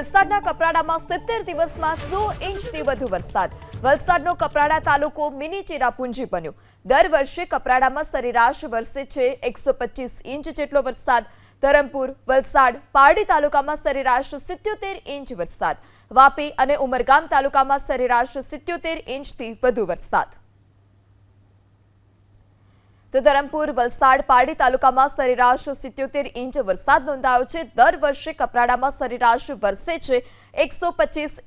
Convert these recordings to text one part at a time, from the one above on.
વલસાડના કપરાડામાં સિત્તેર દિવસમાં સો ઇંચથી વધુ વરસાદ. વલસાડનો કપરાડા તાલુકો મિની ચેરાપુંજી બન્યો. દર વર્ષે કપરાડામાં સરેરાશ વરસે છે એકસો ઇંચ જેટલો વરસાદ. ધરમપુર, વલસાડ, પારડી તાલુકામાં સરેરાશ સિત્યોતેર ઇંચ વરસાદ. વાપી અને ઉમરગામ તાલુકામાં સરેરાશ સિત્યોતેર ઇંચથી વધુ વરસાદ. તો ધરમપુર વલસાડ પારડી તાલુકામાં સરેરાશ સિત્યોતેર ઇંચ વરસાદ નોંધાયો છે. દર વર્ષે કપરાડામાં સરેરાશ વરસે છે એકસો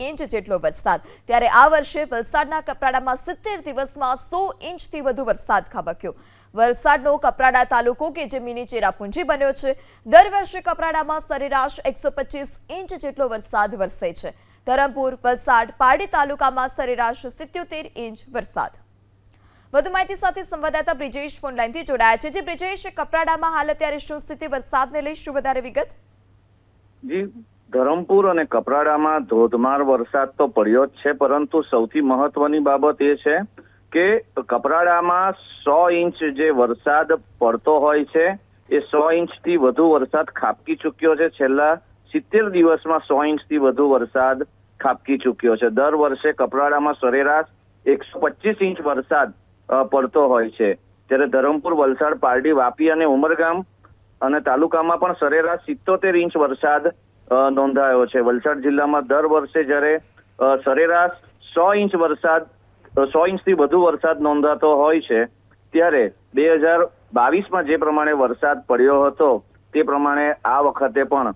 ઇંચ જેટલો વરસાદ. ત્યારે આ વર્ષે વલસાડના કપરાડામાં સિત્તેર દિવસમાં સો ઇંચથી વધુ વરસાદ ખાબક્યો. વલસાડનો કપરાડા તાલુકો કે જે મિની ચેરાપુંજી બન્યો છે, દર વર્ષે કપરાડામાં સરેરાશ એકસો ઇંચ જેટલો વરસાદ વરસે છે. ધરમપુર વલસાડ પારડી તાલુકામાં સરેરાશ સિત્યોતેર ઇંચ વરસાદ. વધુ માહિતી સાથે સંવાદદાતા બ્રિજેશ ફોનલાઈનથી જોડાયા છે. જે બ્રિજેશ, કપરાડામાં હાલ અત્યારે શું સ્થિતિ? વરસાદને લઈ શું વધારે વિગત? જી, ધરમપુર અને કપરાડામાં ધોધમાર વરસાદ તો પડ્યો જ છે, પરંતુ સૌથી મહત્વની બાબત એ છે કે કપરાડામાં સો ઇંચ જે વરસાદ પડતો હોય છે, એ સો ઇંચથી વધુ વરસાદ ખાબકી ચૂક્યો છે. છેલ્લા સિત્તેર દિવસમાં સો ઇંચથી વધુ વરસાદ ખાબકી ચૂક્યો છે. દર વર્ષે કપરાડામાં સરેરાશ એકસો પચીસ ઇંચ વરસાદ પડતો હોય છે. ત્યારે ધરમપુર, વલસાડ, પારડી, વાપી અને ઉમરગામ અને તાલુકામાં પણ સરેરાશ સિત્તોતેર ઇંચ વરસાદ નોંધાયો છે. વલસાડ જિલ્લામાં દર વર્ષે જ્યારે સરેરાશ સો ઇંચ વરસાદ સો ઇંચથી વધુ વરસાદ નોંધાતો હોય છે, ત્યારે બે હજાર બાવીસમાં જે પ્રમાણે વરસાદ પડ્યો હતો, તે પ્રમાણે આ વખતે પણ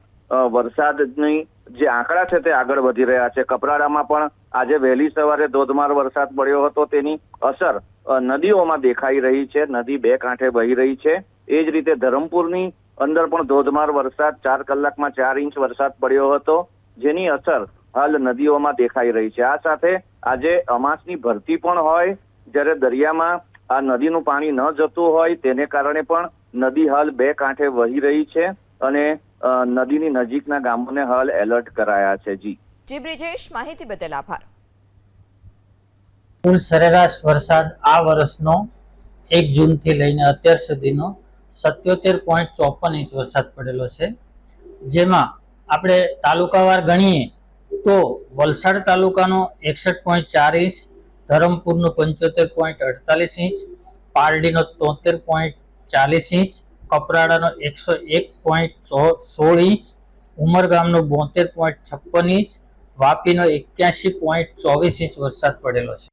વરસાદની જે આંકડા છે તે આગળ વધી રહ્યા છે. કપરાડામાં પણ આજે વહેલી સવારે ધોધમાર વરસાદ પડ્યો હતો. તેની અસર નદીઓમાં દેખાઈ રહી છે, નદી બે કાંઠે વહી રહી છે. એ જ રીતે ધરમપુરની અંદર પણ ધોધમાર વરસાદ, ચાર કલાકમાં ચાર ઇંચ વરસાદ પડ્યો હતો. જેની અસર હાલ નદીઓમાં દેખાઈ રહી છે. આ સાથે આજે અમાસની ભરતી પણ હોય. જ્યારે દરિયામાં આ નદીનું પાણી ન જતું હોય, તેને કારણે પણ નદી હાલ બે કાંઠે વહી રહી છે અને નદીની નજીકના ગામોને હાલ એલર્ટ કરાયા છે. જી. જી બ્રિજેશ, માહિતી બદલ આભાર. કુલ સરેરાશ વરસાદ આ વર્ષનો એક જૂનથી લઈને અત્યાર સુધીનો સત્યોતેર પોઈન્ટ ચોપન ઇંચ વરસાદ પડેલો છે. જેમાં આપણે તાલુકાવાર ગણીએ તો વલસાડ તાલુકાનો એકસઠ પોઈન્ટ ચાર ઇંચ, ધરમપુરનો પંચોતેર પોઈન્ટ અડતાલીસ ઇંચ, પારડીનો તોતેર પોઈન્ટ ચાલીસ ઇંચ, કપરાડાનો એકસો એક પોઈન્ટ સોળ ઇંચ, ઉમરગામનો બોતેર પોઈન્ટ છપ્પન ઇંચ, વાપીનો એક્યાસી પોઈન્ટ ચોવીસ ઇંચ વરસાદ પડેલો છે.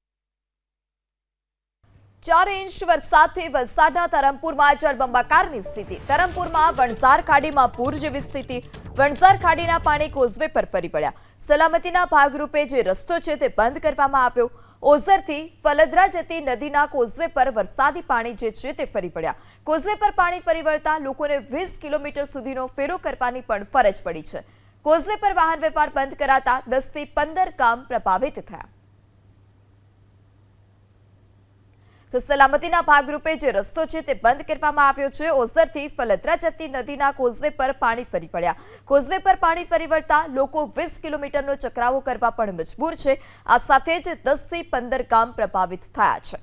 ચાર ઇંચ વરસાદથી વલસાડના ધરમપુરમાં જળબંબાકારની સ્થિતિ. ધરમપુરમાં વણઝાર ખાડીમાં પૂર જેવી સ્થિતિ. વણઝાર ખાડીના પાણી કોઝવે પર ફરી પડ્યા સલામતીના ભાગરૂપે જે રસ્તો છે તે બંધ કરવામાં આવ્યો. ઓઝરથી ફલદરા જતી નદીના કોઝવે પર વરસાદી પાણી જે છે તે ફરી પડ્યા કોઝવે પર પાણી ફરી વળતા લોકોને વીસ કિલોમીટર સુધીનો ફેરો કરવાની પણ ફરજ પડી છે. કોઝવે પર વાહન વ્યવહાર બંધ કરાતા દસથી પંદર કામ પ્રભાવિત થયા. તો સલામતીના ભાગરૂપે જે રસ્તો છે તે બંધ કરવામાં આવ્યો છે. ઓઝરથી ફલદરા જતી નદીના કોઝવે પર પાણી ફરી વળ્યા. કોઝવે પર પાણી ફરી વળતા લોકો વીસ કિલોમીટરનો ચકરાવો કરવા પણ મજબૂર છે. આ સાથે જ દસથી પંદર ગામ પ્રભાવિત થયા છે.